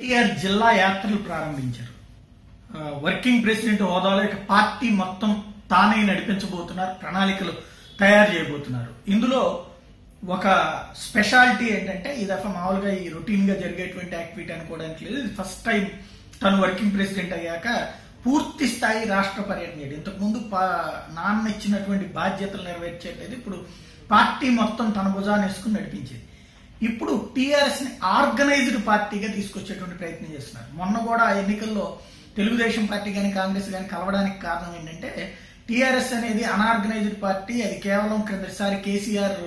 ఎన్టీఆర్ జిల్లా యాత్రలు ప్రారంభించారు. వర్కింగ్ ప్రెసిడెంట్ హోదాలో ఇక పార్టీ మొత్తం తానే నడిపించబోతున్నారు ప్రణాళికలు తయారు చేయబోతున్నారు. ఇందులో ఒక స్పెషాలిటీ ఏంటంటే ఈ దఫా మామూలుగా ఈ రొటీన్గా జరిగేటువంటి యాక్టివిటీ అనుకోవడానికి లేదు. ఇది ఫస్ట్ టైం తను వర్కింగ్ ప్రెసిడెంట్ అయ్యాక పూర్తి స్థాయి రాష్ట్ర పర్యటన చేయడం. ఇంతకుముందు పా- నాన్న ఇచ్చినటువంటి బాధ్యతలు నెరవేర్చేది ఇప్పుడు పార్టీ మొత్తం తన భుజాన్ని వేసుకుని నడిపించేది. ఇప్పుడు టీఆర్ఎస్ని ఆర్గనైజ్డ్ పార్టీగా తీసుకొచ్చేటువంటి ప్రయత్నం చేస్తున్నారు. మొన్న కూడా ఆ ఎన్నికల్లో తెలుగుదేశం పార్టీ కానీ కాంగ్రెస్ కానీ కలవడానికి కారణం ఏంటంటే టీఆర్ఎస్ అనేది అనార్గనైజ్డ్ పార్టీ అది కేవలం క్రిందసారి కేసీఆర్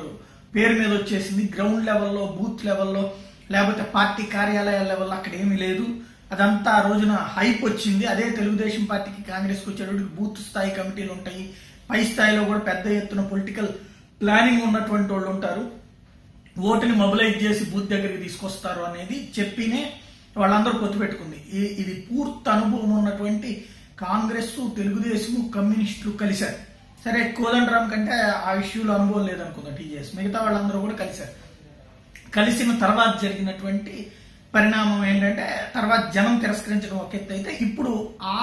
పేరు మీద వచ్చేసింది. గ్రౌండ్ లెవెల్లో బూత్ లెవెల్లో లేకపోతే పార్టీ కార్యాలయాల లెవెల్లో అక్కడ ఏమీ లేదు. అదంతా ఆ రోజున హైప్ వచ్చింది. అదే తెలుగుదేశం పార్టీకి కాంగ్రెస్కి వచ్చేటువంటి బూత్ స్థాయి కమిటీలు ఉంటాయి. పై స్థాయిలో కూడా పెద్ద ఎత్తున పొలిటికల్ ప్లానింగ్ ఉన్నటువంటి వాళ్ళు ఉంటారు. ఓటుని మొబిలైజ్ చేసి బూత్ దగ్గరికి తీసుకొస్తారు అనేది చెప్పినే వాళ్ళందరూ పొత్తుపెట్టుకుంది ఇది పూర్తి అనుభవం ఉన్నటువంటి కాంగ్రెస్ తెలుగుదేశం కమ్యూనిస్టులు కలిశారు. సరే కోదండరామ్ కంటే ఆ ఇష్యూలో అనుభవం లేదనుకుందా టీజేఎస్. మిగతా వాళ్ళందరూ కూడా కలిశారు. కలిసిన తర్వాత జరిగినటువంటి పరిణామం ఏంటంటే తర్వాత జనం తిరస్కరించడం ఒక ఎత్తు అయితే ఇప్పుడు ఆ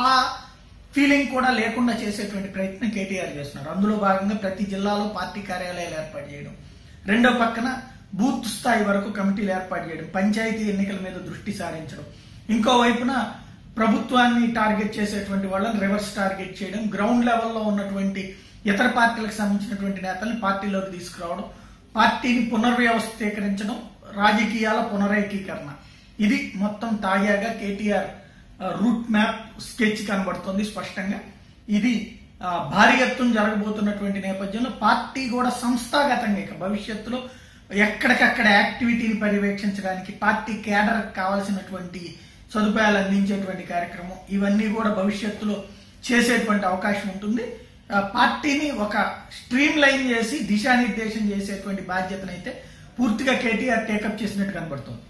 ఫీలింగ్ కూడా లేకుండా చేసేటువంటి ప్రయత్నం కేటీఆర్ చేస్తున్నారు. అందులో భాగంగా ప్రతి జిల్లాలో పార్టీ కార్యాలయాలు ఏర్పాటు చేయడం. రెండో పక్కన బూత్ స్థాయి వరకు కమిటీలు ఏర్పాటు చేయడం పంచాయతీ ఎన్నికల మీద దృష్టి సారించడం. ఇంకో వైపున ప్రభుత్వాన్ని టార్గెట్ చేసేటువంటి వాళ్ళని రివర్స్ టార్గెట్ చేయడం గ్రౌండ్ లెవెల్లో ఉన్నటువంటి ఇతర పార్టీలకు సంబంధించినటువంటి నేతల్ని పార్టీలోకి తీసుకురావడం పార్టీని పునర్వ్యవస్థీకరించడం రాజకీయాల పునరేకీకరణ. ఇది మొత్తం తాజాగా కేటీఆర్ రూట్ మ్యాప్ స్కెచ్ కనబడుతుంది స్పష్టంగా. ఇది భారీ ఎత్తున జరగబోతున్నటువంటి నేపథ్యంలో పార్టీ కూడా సంస్థాగతంగా ఇక భవిష్యత్తులో ఎక్కడికక్కడ యాక్టివిటీని పర్యవేక్షించడానికి పార్టీ కేడర్ కావాల్సినటువంటి సదుపాయాలు అందించేటువంటి కార్యక్రమం. ఇవన్నీ కూడా భవిష్యత్తులో చేసేటువంటి అవకాశం ఉంటుంది. పార్టీని ఒక స్ట్రీమ్ లైన్ చేసి దిశానిర్దేశం చేసేటువంటి బాధ్యతనైతే పూర్తిగా కేటీఆర్ టేకప్ చేసినట్టు కనబడుతుంది.